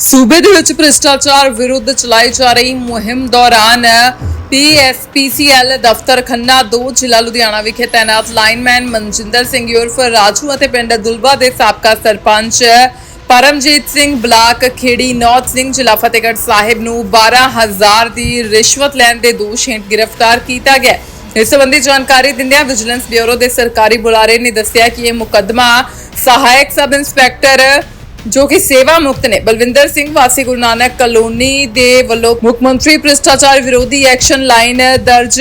ਸੂਬੇ ਦੇ ਵਿੱਚ ਭ੍ਰਿਸ਼ਟਾਚਾਰ ਵਿਰੁੱਧ ਚਲਾਈ ਜਾ ਰਹੀ ਮੁਹਿੰਮ ਦੌਰਾਨ ਪੀਐਸਪੀਸੀਐਲ ਦਫ਼ਤਰ ਖੰਨਾ 2 ਜ਼ਿਲ੍ਹਾ ਲੁਧਿਆਣਾ ਵਿਖੇ ਤਾਇਨਾਤ ਲਾਈਨਮੈਨ ਮਨਜਿੰਦਰ ਸਿੰਘ ਯੂਰਫ ਰਾਜੂ ਅਤੇ ਪਿੰਡ ਦੁਲਬਾ ਦੇ ਸਾਬਕਾ ਸਰਪੰਚ ਪਰਮਜੀਤ ਸਿੰਘ ਬਲਾਕ, ਖੇੜੀ ਨੌਤ ਸਿੰਘ, ਜ਼ਿਲ੍ਹਾ ਫਤਿਹਗੜ੍ਹ ਸਾਹਿਬ ਨੂੰ 12000 ਦੀ ਰਿਸ਼ਵਤ ਲੈਣ ਦੇ ਦੋਸ਼ ਹੇਠ ਗ੍ਰਿਫਤਾਰ ਕੀਤਾ ਗਿਆ। ਇਸ ਸੰਬੰਧੀ ਜਾਣਕਾਰੀ ਦਿੰਦਿਆਂ ਵਿਜੀਲੈਂਸ ਬਿਊਰੋ ਦੇ ਸਰਕਾਰੀ ਬੁਲਾਰੇ ਨੇ ਦੱਸਿਆ ਕਿ ਇਹ ਮੁਕੱਦਮਾ ਸਹਾਇਕ ਸਬ ਇੰਸਪੈਕਟਰ ਜੋ ਕਿ ਸੇਵਾ ਮੁਕਤ ਨੇ। ਬਲਵਿੰਦਰ ਸਿੰਘ ਵਾਸੀ ਗੁਰੂ ਨਾਨਕ ਕਲੋਨੀ ਦੇ ਵੱਲੋਂ ਮੁੱਖ ਮੰਤਰੀ ਭ੍ਰਿਸ਼ਟਾਚਾਰ ਵਿਰੋਧੀ ਐਕਸ਼ਨ ਲਾਈਨ ਦਰਜ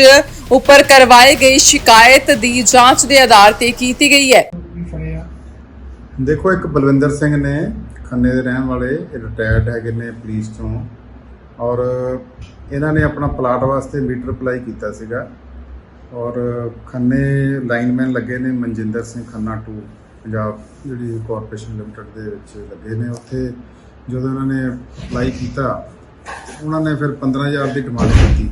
ਉੱਪਰ ਕਰਵਾਈ ਗਈ ਸ਼ਿਕਾਇਤ ਦੀ ਜਾਂਚ ਦੇ ਆਧਾਰ ਤੇ ਕੀਤੀ ਗਈ ਹੈ। ਦੇਖੋ, ਇੱਕ ਬਲਵਿੰਦਰ ਸਿੰਘ ਨੇ ਖੰਨੇ ਦੇ ਰਹਿਣ ਵਾਲੇ ਰਿਟਾਇਰਡ ਹੈਗੇ ਨੇ ਪੁਲਿਸ ਤੋਂ ਔਰ ਇਹਨਾਂ ਨੇ ਆਪਣਾ ਪਲਾਟ ਵਾਸਤੇ ਮੀਟਰ ਅਪਲਾਈ ਕੀਤਾ ਸੀਗਾ। ਔਰ ਖੰਨੇ ਲਾਈਨਮੈਨ ਲੱਗੇ ਨੇ ਮਨਜਿੰਦਰ ਸਿੰਘ ਖੰਨਾ 2 ਪੰਜਾਬ ਜਿਹੜੀ ਕਾਰਪੋਰੇਸ਼ਨ ਲਿਮਟਿਡ ਦੇ ਵਿੱਚ ਲੱਗੇ ਨੇ, ਉੱਥੇ ਜਦੋਂ ਇਹਨਾਂ ਨੇ ਅਪਲਾਈ ਕੀਤਾ, ਉਹਨਾਂ ਨੇ ਫਿਰ 15000 ਦੀ ਡਿਮਾਂਡ ਕੀਤੀ।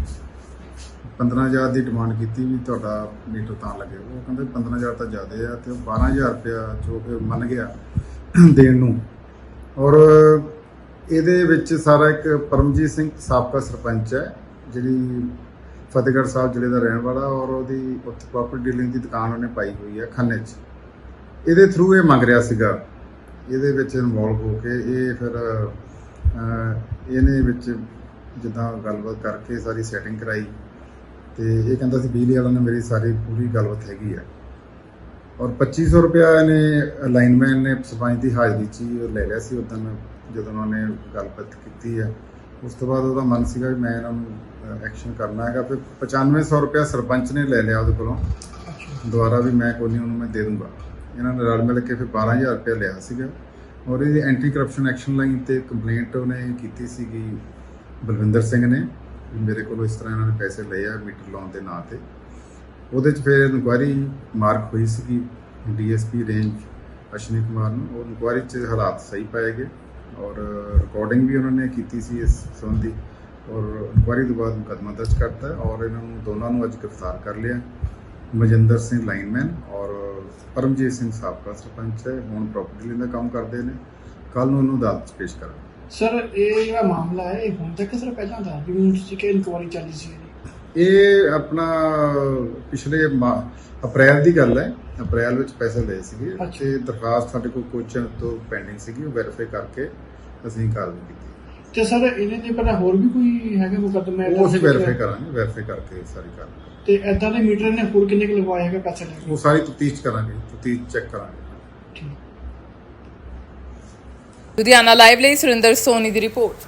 15000 ਦੀ ਡਿਮਾਂਡ ਕੀਤੀ ਵੀ ਤੁਹਾਡਾ ਮੀਟਰ ਤਾਂ ਲੱਗੇ। ਉਹ ਕਹਿੰਦੇ 15000 ਤਾਂ ਜ਼ਿਆਦਾ ਆ ਤੇ ਉਹ 12000 ਰੁਪਇਆ ਜੋ ਕਿ ਮੰਨ ਗਿਆ ਦੇਣ ਨੂੰ। ਔਰ ਇਹਦੇ ਵਿੱਚ ਸਾਰਾ ਇੱਕ ਪਰਮਜੀਤ ਸਿੰਘ ਸਾਬਕਾ ਸਰਪੰਚ ਹੈ, ਜਿਹੜੀ ਫਤਿਹਗੜ੍ਹ ਸਾਹਿਬ ਜ਼ਿਲ੍ਹੇ ਦਾ ਰਹਿਣ ਵਾਲਾ ਔਰ ਉਹਦੀ ਉੱਥੇ ਪ੍ਰੋਪਰਟੀ ਡੀਲਿੰਗ ਦੀ ਦੁਕਾਨ ਉਹਨੇ ਪਾਈ ਹੋਈ ਹੈ ਖੰਨੇ 'ਚ। ਇਹਦੇ ਥਰੂ ਇਹ ਮੰਗ ਰਿਹਾ ਸੀਗਾ। ਇਹਦੇ ਵਿੱਚ ਇਨਵੋਲਵ ਹੋ ਕੇ ਇਹ ਫਿਰ ਇਹਨੇ ਵਿੱਚ ਜਿੱਦਾਂ ਗੱਲਬਾਤ ਕਰਕੇ ਸਾਰੀ ਸੈਟਿੰਗ ਕਰਾਈ ਤੇ ਇਹ ਕਹਿੰਦਾ ਸੀ ਬਿਜਲੀ ਵਾਲਾ ਨੇ ਮੇਰੀ ਸਾਰੀ ਪੂਰੀ ਗੱਲਬਾਤ ਹੈਗੀ ਆ। ਔਰ 2500 ਰੁਪਇਆ ਇਹਨੇ ਲਾਈਨਮੈਨ ਨੇ ਸਰਪੰਚ ਦੀ ਹਾਜ਼ਰੀ 'ਚ ਹੀ ਲੈ ਲਿਆ ਸੀ ਉਦੋਂ ਜਦੋਂ ਉਹਨਾਂ ਨੇ ਗੱਲਬਾਤ ਕੀਤੀ ਹੈ ਉਸ ਤੋਂ ਬਾਅਦ ਉਹਦਾ ਮਨ ਸੀਗਾ ਵੀ ਮੈਂ ਇਹਨਾਂ ਨੂੰ ਐਕਸ਼ਨ ਕਰਨਾ ਹੈਗਾ। ਫਿਰ 9500 ਰੁਪਇਆ ਸਰਪੰਚ ਨੇ ਲੈ ਲਿਆ ਉਹਦੇ ਕੋਲੋਂ। ਦੁਬਾਰਾ ਵੀ ਮੈਂ ਕੋਈ ਨਹੀਂ ਉਹਨੂੰ ਮੈਂ ਦੇ ਦੂੰਗਾ। ਇਹਨਾਂ ਨੇ ਰਲ ਮਿਲ ਕੇ ਫਿਰ 12000 ਰੁਪਇਆ ਲਿਆ ਸੀਗਾ। ਔਰ ਇਹਦੀ ਐਂਟੀ ਕਰਪਸ਼ਨ ਐਕਸ਼ਨ ਲਾਈਨ ਤੇ ਕੰਪਲੇਂਟ ਉਹਨੇ ਕੀਤੀ ਸੀਗੀ ਬਲਵਿੰਦਰ ਸਿੰਘ ਨੇ, ਵੀ ਮੇਰੇ ਕੋਲੋਂ ਇਸ ਤਰ੍ਹਾਂ ਇਹਨਾਂ ਨੇ ਪੈਸੇ ਲਏ ਆ ਮੀਟਰ ਲਾਉਣ ਦੇ ਨਾਂ ਤੇ। ਉਹਦੇ ਚ ਫਿਰ ਇਨਕੁਆਇਰੀ ਮਾਰਕ ਹੋਈ ਸੀਗੀ ਡੀਐਸਪੀ ਰੇਂਜ ਅਸ਼ਨੀ ਕੁਮਾਰ ਨੂੰ। ਉਹ ਇਨਕੁਆਇਰੀ ਚ ਹਾਲਾਤ ਸਹੀ ਪਾਏ ਗਏ ਔਰ ਰਿਕਾਰਡਿੰਗ ਵੀ ਉਹਨਾਂ ਨੇ ਕੀਤੀ ਸੀ ਇਸ ਸੰਬੰਧੀ। ਔਰ ਇਨਕੁਆਇਰੀ ਤੋਂ ਬਾਅਦ ਮੁਕੱਦਮਾ ਦਰਜ ਕਰਤਾ ਔਰ ਇਹਨਾਂ ਨੂੰ ਦੋਨਾਂ ਨੂੰ ਅੱਜ ਗ੍ਰਿਫਤਾਰ ਕਰ ਲਿਆ। ਮਜਿੰਦਰ ਸਿੰਘ ਲਾਈਨਮੈਨ ਔਰ ਪਰਮਜੀਤ ਸਿੰਘ ਸਾਬਕਾ ਸਰਪੰਚ ਹੈ ਹੁਣ ਪ੍ਰਾਪਰਟੀ ਦਾ ਕੰਮ ਕਰਦੇ ਨੇ। ਕੱਲ ਨੂੰ ਉਹਨੂੰ ਅਦਾਲਤ 'ਚ ਪੇਸ਼ ਕਰਾਂਗੇ। ਸਰ ਇਹ ਜਿਹੜਾ ਮਾਮਲਾ ਹੈ ਇਹ ਹੁਣ ਤੱਕ ਸਰ ਪਹਿਲਾਂ ਦਾ ਜਿਵੇਂ ਤੁਸੀਂ ਕਿ ਇਨਕੁਆਰੀ ਚੱਲੀ ਸੀ? ਇਹ ਆਪਣਾ ਪਿਛਲੇ ਮਾ- ਅਪ੍ਰੈਲ ਦੀ ਗੱਲ ਹੈ। ਅਪ੍ਰੈਲ ਵਿੱਚ ਪੈਸੇ ਲਏ ਸੀਗੇ ਅੱਛਾ। ਤੇ ਦਰਖਾਸਤ ਸਾਡੇ ਕੋਲ ਕੋਚਨ ਤੋਂ ਪੈਂਡਿੰਗ ਸੀਗੀ ਉਹ ਵੈਰੀਫਾਈ ਕਰਕੇ ਅਸੀਂ ਕਾਰਵਾਈ ਕੀਤੀ। ਤੇ ਸਰ ਇਹਨੇ ਦੇ ਪਹਿਲਾਂ ਹੋਰ ਵੀ ਕੋਈ ਹੈਗਾ ਮੁਕੱਦਮਾ ਏਦਾਂ ਉਹ ਅਸੀਂ ਦਾ? ਵੈਰੀਫਾਈ ਕਰਾਂਗੇ ਵੈਰੀਫਾਈ ਕਰਕੇ ਸਾਰੀ ਕਾਰਵਾਈ ਤੇ ਐਦਾਂ ਦੇ ਮੀਟਰ ਨੇ ਹੋਰ ਕਿੰਨੇ ਕੁ ਲਗਵਾਏ ਹੈਗੇ ਪੈਸੇ ਲੈ ਉਹ ਸਾਰੀ ਤਫਤੀਸ਼ ਕਰਾਂਗੇ ਤਫਤੀਸ਼ ਚੈੱਕ ਕਰਾਂਗੇ। ਠੀਕ। ਲੁਧਿਆਣਾ ਲਾਈਵ ਲਈ ਸੁਰਿੰਦਰ ਸੋਨੀ ਦੀ ਰਿਪੋਰਟ।